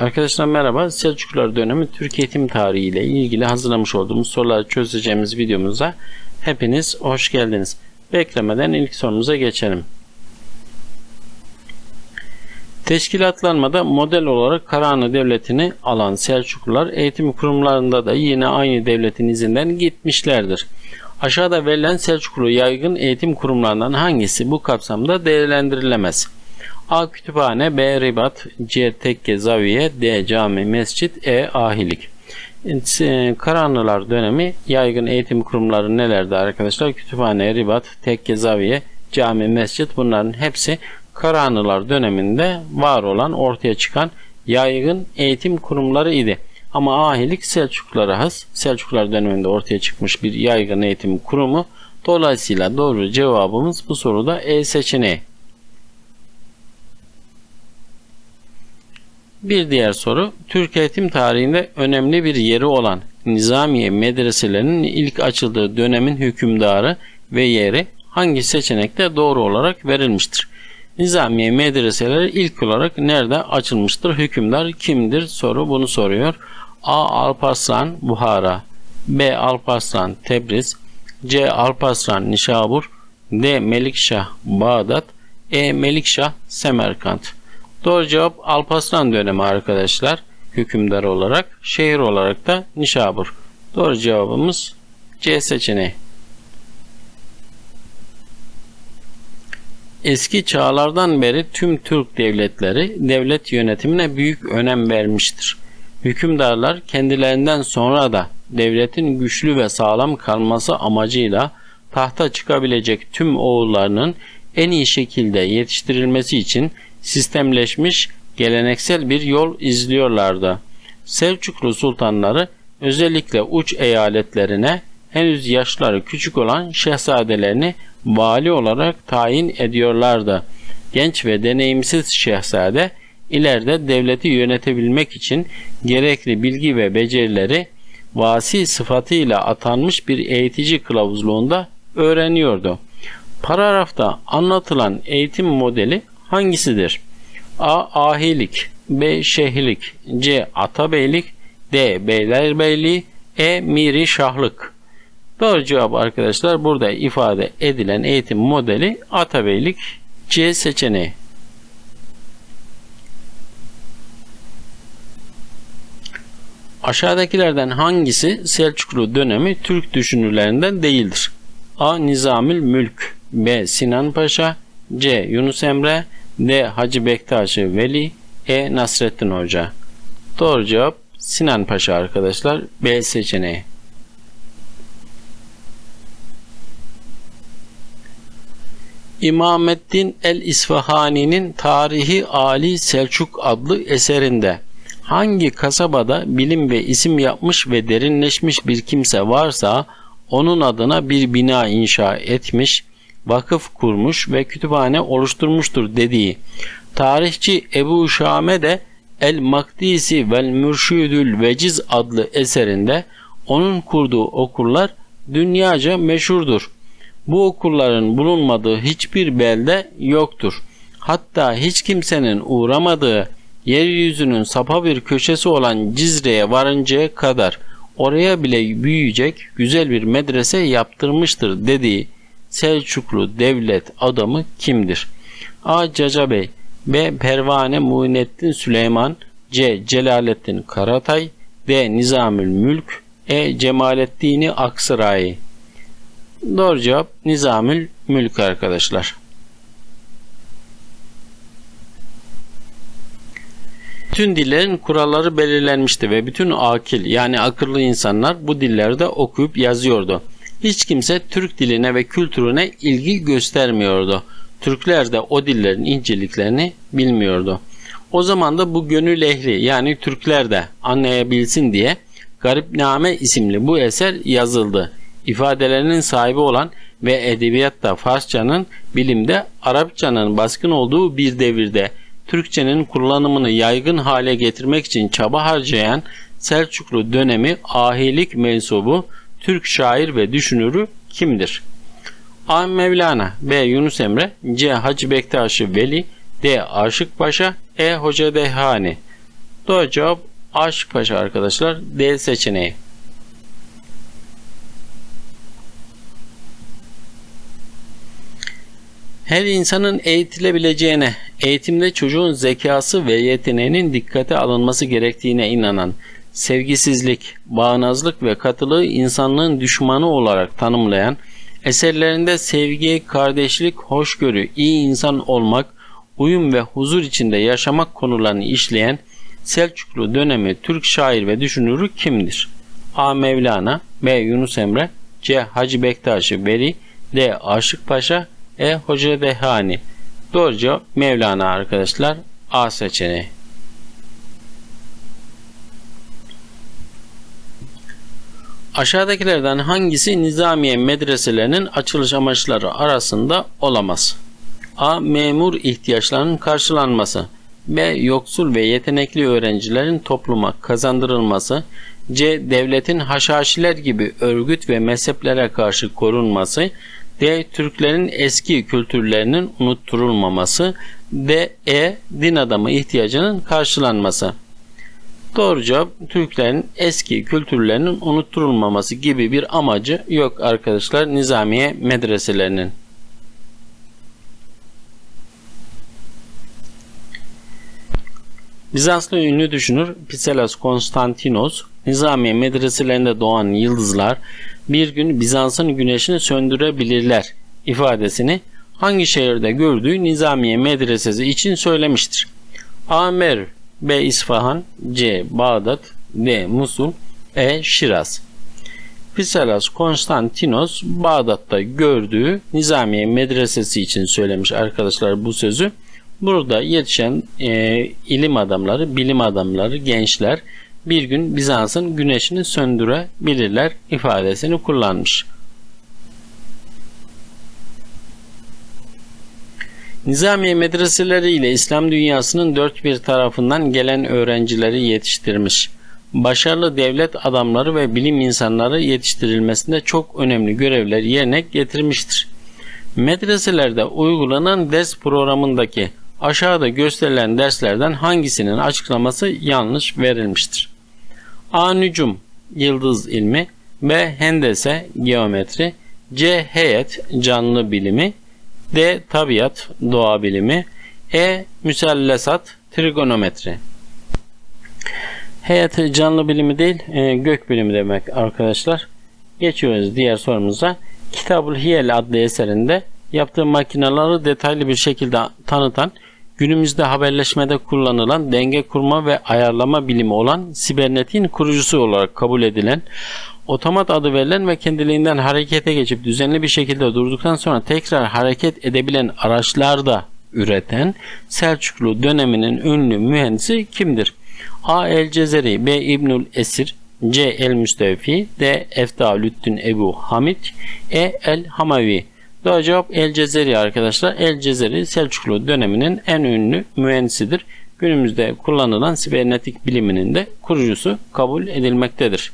Arkadaşlar merhaba. Selçuklular dönemi Türk eğitim tarihi ile ilgili hazırlamış olduğumuz soruları çözeceğimiz videomuza hepiniz hoş geldiniz. Beklemeden ilk sorumuza geçelim. Teşkilatlanmada model olarak Karahanlı Devleti'ni alan Selçuklular eğitim kurumlarında da yine aynı devletin izinden gitmişlerdir. Aşağıda verilen Selçuklu yaygın eğitim kurumlarından hangisi bu kapsamda değerlendirilemez? A. Kütüphane B. Ribat C. Tekke Zaviye D. Cami Mescit E. Ahilik Karahanlılar dönemi yaygın eğitim kurumları nelerdi arkadaşlar? Kütüphane, Ribat, Tekke Zaviye, Cami, Mescit bunların hepsi Karahanlılar döneminde var olan ortaya çıkan yaygın eğitim kurumları idi. Ama ahilik Selçuklulara has, Selçuklular döneminde ortaya çıkmış bir yaygın eğitim kurumu. Dolayısıyla doğru cevabımız bu soruda E seçeneği. Bir diğer soru, Türk eğitim tarihinde önemli bir yeri olan Nizamiye medreselerinin ilk açıldığı dönemin hükümdarı ve yeri hangi seçenekte doğru olarak verilmiştir? Nizamiye medreseleri ilk olarak nerede açılmıştır? Hükümdar kimdir? Soru bunu soruyor. A. Alparslan Buhara B. Alparslan Tebriz C. Alparslan Nişabur D. Melikşah Bağdat E. Melikşah Semerkant Doğru cevap Alparslan dönemi arkadaşlar. Hükümdar olarak, şehir olarak da Nişabur. Doğru cevabımız C seçeneği. Eski çağlardan beri tüm Türk devletleri devlet yönetimine büyük önem vermiştir. Hükümdarlar kendilerinden sonra da devletin güçlü ve sağlam kalması amacıyla tahta çıkabilecek tüm oğullarının en iyi şekilde yetiştirilmesi için sistemleşmiş geleneksel bir yol izliyorlardı. Selçuklu sultanları özellikle uç eyaletlerine henüz yaşları küçük olan şehzadelerini vali olarak tayin ediyorlardı. Genç ve deneyimsiz şehzade ileride devleti yönetebilmek için gerekli bilgi ve becerileri vasi sıfatıyla atanmış bir eğitici kılavuzluğunda öğreniyordu. Paragrafta anlatılan eğitim modeli hangisidir? A. Ahilik B. Şehirlik C. Atabeylik D. Beylerbeyliği E. Miri Şahlık Doğru cevap arkadaşlar burada ifade edilen eğitim modeli Atabeylik C seçeneği. Aşağıdakilerden hangisi Selçuklu dönemi Türk düşünürlerinden değildir? A. Nizamül Mülk B. Sinan Paşa C. Yunus Emre D. Hacı Bektaşi Veli E. Nasrettin Hoca Doğru cevap Sinan Paşa arkadaşlar. B seçeneği. İmameddin el-İsfahani'nin Tarihi Ali Selçuk adlı eserinde hangi kasabada bilim ve isim yapmış ve derinleşmiş bir kimse varsa onun adına bir bina inşa etmiş vakıf kurmuş ve kütüphane oluşturmuştur dediği tarihçi Ebu Şame de El Makdisi vel Mürşidül Veciz adlı eserinde onun kurduğu okullar dünyaca meşhurdur. Bu okulların bulunmadığı hiçbir belde yoktur. Hatta hiç kimsenin uğramadığı yeryüzünün sapa bir köşesi olan Cizre'ye varıncaya kadar oraya bile büyüyecek güzel bir medrese yaptırmıştır dediği Selçuklu devlet adamı kimdir? A. Caca Bey B. Pervane Muinettin Süleyman C. Celalettin Karatay D. Nizamül Mülk E. Cemaleddini Aksıray Doğru cevap Nizamül Mülk arkadaşlar. Bütün dillerin kuralları belirlenmişti ve bütün akil yani akıllı insanlar bu dillerde okuyup yazıyordu. Hiç kimse Türk diline ve kültürüne ilgi göstermiyordu. Türkler de o dillerin inceliklerini bilmiyordu. O zaman da bu gönül ehli yani Türkler de anlayabilsin diye Garipname isimli bu eser yazıldı. İfadelerinin sahibi olan ve edebiyatta Farsçanın, bilimde Arapçanın baskın olduğu bir devirde Türkçenin kullanımını yaygın hale getirmek için çaba harcayan Selçuklu dönemi ahilik mensubu Türk şair ve düşünürü kimdir? A. Mevlana B. Yunus Emre C. Hacı Bektaşi Veli D. Aşık Paşa E. Hoca Dehani Doğru cevap Aşık Paşa arkadaşlar. D seçeneği. Her insanın eğitilebileceğine, eğitimde çocuğun zekası ve yeteneğinin dikkate alınması gerektiğine inanan, sevgisizlik, bağnazlık ve katılığı insanlığın düşmanı olarak tanımlayan, eserlerinde sevgi, kardeşlik, hoşgörü, iyi insan olmak, uyum ve huzur içinde yaşamak konularını işleyen Selçuklu dönemi Türk şair ve düşünürü kimdir? A. Mevlana B. Yunus Emre C. Hacı Bektaşi Veli D. Aşık Paşa E. Hoca Dehani Doğru cevap Mevlana arkadaşlar. A seçeneği. Aşağıdakilerden hangisi Nizamiye medreselerinin açılış amaçları arasında olamaz? A. Memur ihtiyaçlarının karşılanması. B. Yoksul ve yetenekli öğrencilerin topluma kazandırılması. C. Devletin haşhaşiler gibi örgüt ve mezheplere karşı korunması. D. Türklerin eski kültürlerinin unutturulmaması. D. E. Din adamı ihtiyacının karşılanması. Doğru cevap Türklerin eski kültürlerinin unutturulmaması gibi bir amacı yok arkadaşlar Nizamiye medreselerinin. Bizanslı ünlü düşünür Psellus Konstantinos, Nizamiye medreselerinde doğan yıldızlar bir gün Bizans'ın güneşini söndürebilirler ifadesini hangi şehirde gördüğü Nizamiye medresesi için söylemiştir. A. B. İsfahan, C. Bağdat, D. Musul, E. Şiraz. Psellus Konstantinos Bağdat'ta gördüğü Nizamiye medresesi için söylemiş arkadaşlar bu sözü. Burada yetişen e, ilim adamları, bilim adamları, gençler bir gün Bizans'ın güneşini söndürebilirler ifadesini kullanmış. Nizamiye medreseleri ile İslam dünyasının dört bir tarafından gelen öğrencileri yetiştirmiş. Başarılı devlet adamları ve bilim insanları yetiştirilmesinde çok önemli görevler yerine getirmiştir. Medreselerde uygulanan ders programındaki aşağıda gösterilen derslerden hangisinin açıklaması yanlış verilmiştir? A. Nücum, yıldız ilmi B. Hendese, geometri C. Heyet, canlı bilimi D. Tabiat, doğa bilimi E. Müsellesat, trigonometri Heyet canlı bilimi değil, e, gök bilimi demek arkadaşlar. Geçiyoruz diğer sorumuza. Kitabul Hiyel adlı eserinde yaptığı makinaları detaylı bir şekilde tanıtan günümüzde haberleşmede kullanılan denge kurma ve ayarlama bilimi olan sibernetiğin kurucusu olarak kabul edilen otomat adı verilen ve kendiliğinden harekete geçip düzenli bir şekilde durduktan sonra tekrar hareket edebilen araçlar da üreten Selçuklu döneminin ünlü mühendisi kimdir? A. El Cezeri B. İbnül Esir C. El Müstevfi D. Eftalüddin Ebu Hamid E. El Hamavi Doğru cevap El Cezeri arkadaşlar. El Cezeri Selçuklu döneminin en ünlü mühendisidir. Günümüzde kullanılan sibernetik biliminin de kurucusu kabul edilmektedir.